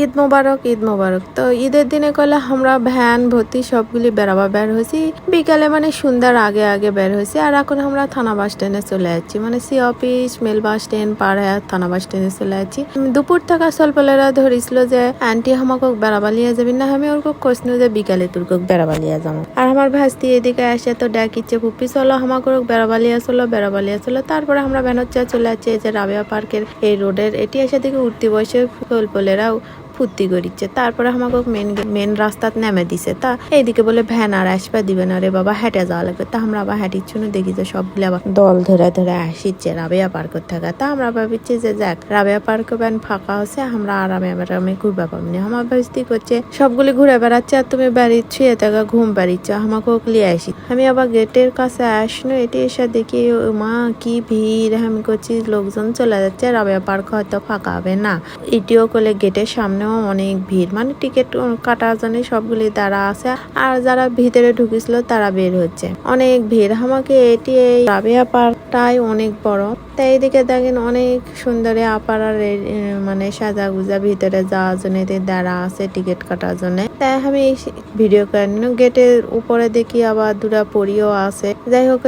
ঈদ মোবারক ঈদ মোবারক। তো ঈদের দিনে কলে আমরা ভ্যান, ভর্তি সবগুলি বেড়াবা বের হয়েছি বিকালে মানে সন্ধ্যার আগে আগে বের হয়েছি আর এখন আমরা থানা বাস স্ট্যান্ডে চলে যাচ্ছি। মানে C office, mail bus stand পাড়ে থানা বাস স্ট্যান্ডে চলে যাচ্ছি। দুপুর থাকা সলপলেরা ধরিছিল যে, আন্টি আমাকে বেড়াবা লিয়ে যাবি না, আমি ওরকম কোশ্ন যে, বিকালে তোর বেড়াবা লিয়ে যাব আর আমার ভাস্তি এদিকে আসে তো ডাকিচ্ছে পুপি চলো আমাকে বেড়াবা লিয়ে চলো, বেড়াবা লিয়ে চলো। তারপরে আমরা বেনচ্চা চলে যাচ্ছি এই যে রাবিয়া পার্কের এই রোডের। এটি এসে দিকে উঠতে বসে সলপলেরাও ফুর্তি করিচ্ছে। তারপরে আমাকে মেন মেন রাস্তাত নেমে দিছে। তা এইদিকে বলে, ভ্যান আর আসবে দিবে না রে বাবা, হেঁটে যাওয়া লাগবে। তা আমরা আবার হেঁটিচ্ছি না দেখি যে সবগুলো আবার দল ধরে ধরে আসিচ্ছে রাবেয়া পার্ক থেকে। তা আমরা ভাবিচ্ছি যে যাক, রাবেয়া পার্ক ভ্যান ফাঁকা আছে, আমরা আরামে আরামে ঘুরবা পাবনি আমার ভাবছি করছে, সবগুলি ঘুরে বেড়াচ্ছে আর তুমি বাড়ি ছুঁয়ে থাকা, ঘুম পাড়িচ্ছ আমাকে লিয়ে আসি। আমি আবার গেটের কাছে আসনো, এটি এসে দেখি মা, কি ভিড়। আমি করছি, লোকজন চলে যাচ্ছে, রাবেয়া পার্ক হয়তো ফাঁকা হবে না। এটিও করলে গেটের সামনেও অনেক ভিড়। মানে টিকিট কাটার জন্য সবগুলি তারা আছে। আর যারা ভিতরে ঢুকেছিল তারা বের হচ্ছে। অনেক ভিড়। আমাকে এটি এই রাবেয়া পার্কটাই অনেক বড়। তাই এইদিকে দেখেন অনেক সুন্দরী আপারার মানে সাজা গুজা ভিতরে যাওয়ার জন্য দাঁড়া আছে টিকিট কাটার জন্য। তাই আমি ভিডিও করে গেটের উপরে দেখি আবার দুটা পরিও আছে। যাই হোক,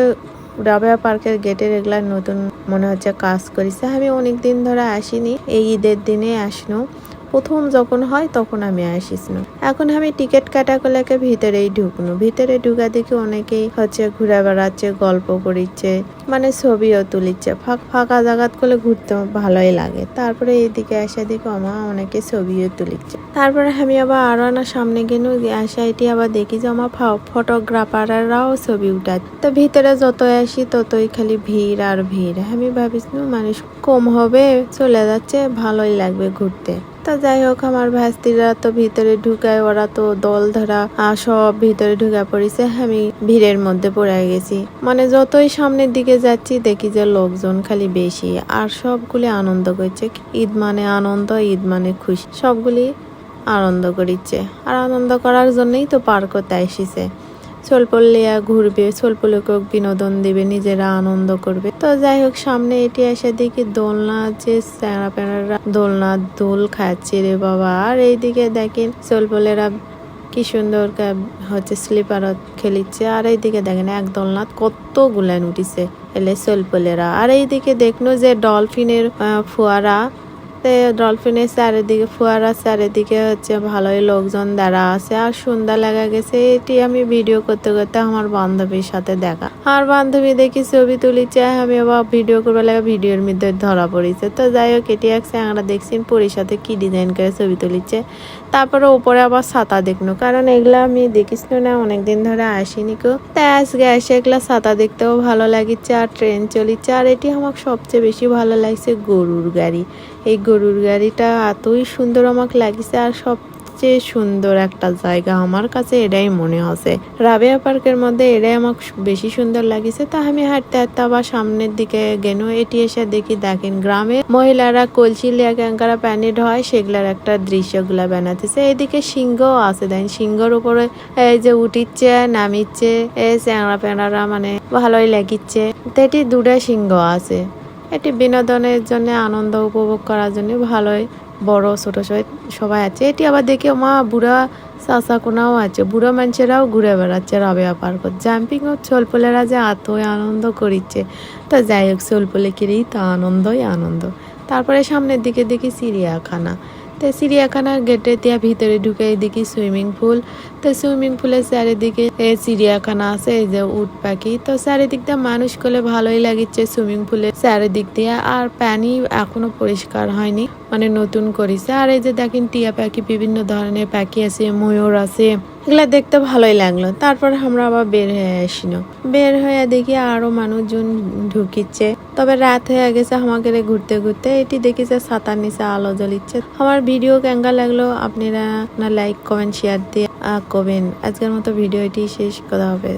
রাবেয়া পার্কের গেটের এগুলা নতুন মনে হচ্ছে কাজ করেছে। আমি অনেক দিন ধরে আসিনি। এই ঈদের দিনে আসনো। প্রথম যখন হয়, তখন আমি আসিস না। এখন আমি টিকিট কাটা কলাকে ভিতরেই ঢুকনো। ভিতরে ঢুকা দেখি অনেকেই হচ্ছে ঘুরে বেড়াচ্ছে গল্প করিচ্ছে। মানে ছবিও তুলিচ্ছে। ফাঁক, ফাঁকা জায়গাত করলে ঘুরতে ভালোই লাগে। তারপরে এইদিকে আসা দেখি আমার অনেকে ছবিও তুলিচ্ছে। তারপরে আমি আবার আরও না সামনে গেনু আসা এটি আবার দেখি যে আমার ফটোগ্রাফাররাও ছবি উঠায়। তো ভিতরে যত আসি ততই খালি ভিড় আর ভিড়। আমি ভাবিস মানুষ কম হবে, চলে যাচ্ছে, ভালোই লাগবে ঘুরতে। তা যাই হোক, আমার ভাস্তিরা তো ভিতরে ঢুকায়, ওরা তো দল ধরা সব ভিতরে ঢুকা পড়েছে। আমি ভিড়ের মধ্যে পড়ে গেছি। মানে যতই সামনের দিকে যাচ্ছি, দেখি যে লোকজন খালি বেশি। আর সবগুলি আনন্দ করছে। ঈদ মানে আনন্দ, ঈদ মানে খুশি। সবগুলি আনন্দ করিচ্ছে। আর আনন্দ করার জন্যই তো পার করতে এসেছে সোলপল্লিয়া ঘুরবে সোলপল্লিকে বিনোদন দিবে, নিজেরা আনন্দ করবে। তো যাই হোক, সামনে এটি এসে দেখি দোলনা যে স্যাঁড়া প্যাঁড়ারা দোলনা দোল খাচ্ছে রে বাবা। আর এইদিকে দেখেন সোলপলেরা কি সুন্দর হচ্ছে স্লিপারত খেলিচ্ছে। আর এইদিকে দেখেন এক দলনাথ কত গুলান উঠিছে এলে সলপলেরা আর এইদিকে দেখল যে ডলফিনের ফোয়ারা ডলফিনের চারিদিকে ফোয়ারা চারিদিকে হচ্ছে ভালোই লোকজন দাঁড়া আছে। আর সুন্দর লাগা গেছে, এটি আমি ভিডিও করতে করতে আমার বান্ধবীর সাথে দেখা। আর বান্ধবী দেখি ছবি তুলিছে, আমি আবার ভিডিও করবে লাগে ভিডিওর মধ্যে ধরা পড়েছে। তো যাই হোক, এটি একসে আমরা দেখছি পরির সাথে কি ডিজাইন করে ছবি তুলিছে। তারপরে উপরে আবার ছাতা দেখনো, কারণ এগুলা আমি দেখিস না, অনেকদিন ধরে আসিনি কো তাই আজকে এসে এগুলা ছাতা দেখতেও ভালো লাগিচ্ছে, আর ট্রেন চলিচ্ছে, আর এটি আমার সবচেয়ে বেশি ভালো লাগছে গরুর গাড়ি। এই গরুর গাড়িটা এতই সুন্দর আমাকে লাগছে আর সবচেয়ে সুন্দর একটা জায়গা আমার কাছে, এটাই মনে হচ্ছে। রাবেয়া পার্কের মধ্যে এটাই আমাকে বেশি সুন্দর লাগিছে। তা আমি হাঁটতে হাঁটতে আবার সামনের দিকে গেল এটি এসে দেখি, দেখেন গ্রামে মহিলারা কলসি লেখাঙ্কারা প্যানেট হয়, সেগুলার একটা দৃশ্যগুলা বানাতেছে। এদিকে সিংহ আছে দেন সিংহর উপরে, এই যে উঠিচ্ছে, নামিচ্ছে, এই চ্যাংড়া প্যাঁড়ারা মানে ভালোই লাগিচ্ছে। তো এটি দুটা সিংহ আছে। এটি বিনোদনের জন্য আনন্দ উপভোগ করার জন্য ভালোই, বড়, ছোট সবাই আছে। এটি আবার দেখে, মা, বুড়া চাষা কোনাও আছে। বুড়ো মানুষেরাও ঘুরে বেড়াচ্ছে রবেয়া পারব জাম্পিং ও ছোলপোলেরা যে এতই আনন্দ করিচ্ছে। তা যাই হোক ছোলপোলে কিরেই তা আনন্দই আনন্দ। তারপরে সামনের দিকে দেখি চিড়িয়াখানা। তো চিড়িয়াখানার গেটে দিয়া ভিতরে ঢুকে দেখি সুইমিং পুল। তো সুইমিং পুলের চারিদিকে এ চিড়িয়াখানা আছে, এই যে উট পাখি। তো চারিদিক দিয়ে মানুষ করলে ভালোই লাগিচ্ছে সুইমিং পুলের চারিদিক দিয়ে আর পানি এখনও পরিষ্কার হয়নি। মানে নতুন করেছে। আর এই যে দেখেন, টিয়া পাখি, বিভিন্ন ধরনের পাখি আছে, ময়ূর আছে, এগুলা দেখতে ভালোই লাগল। তারপর আমরা আবার বের হয়ে আসিনো। বের হয়ে দেখি আরও মানুষজন ঢুকিচ্ছে। তবে রাত হয়ে গেছে আমাকে ঘুরতে ঘুরতে। এটি দেখেছে সাতার নিচে আলো জ্বলিচ্ছে। আমার ভিডিও কেঙ্গা লাগল আপনারা লাইক, কমেন্ট শেয়ার দিয়ে করবেন আজকের মতো ভিডিও এটি শেষ। করা হবে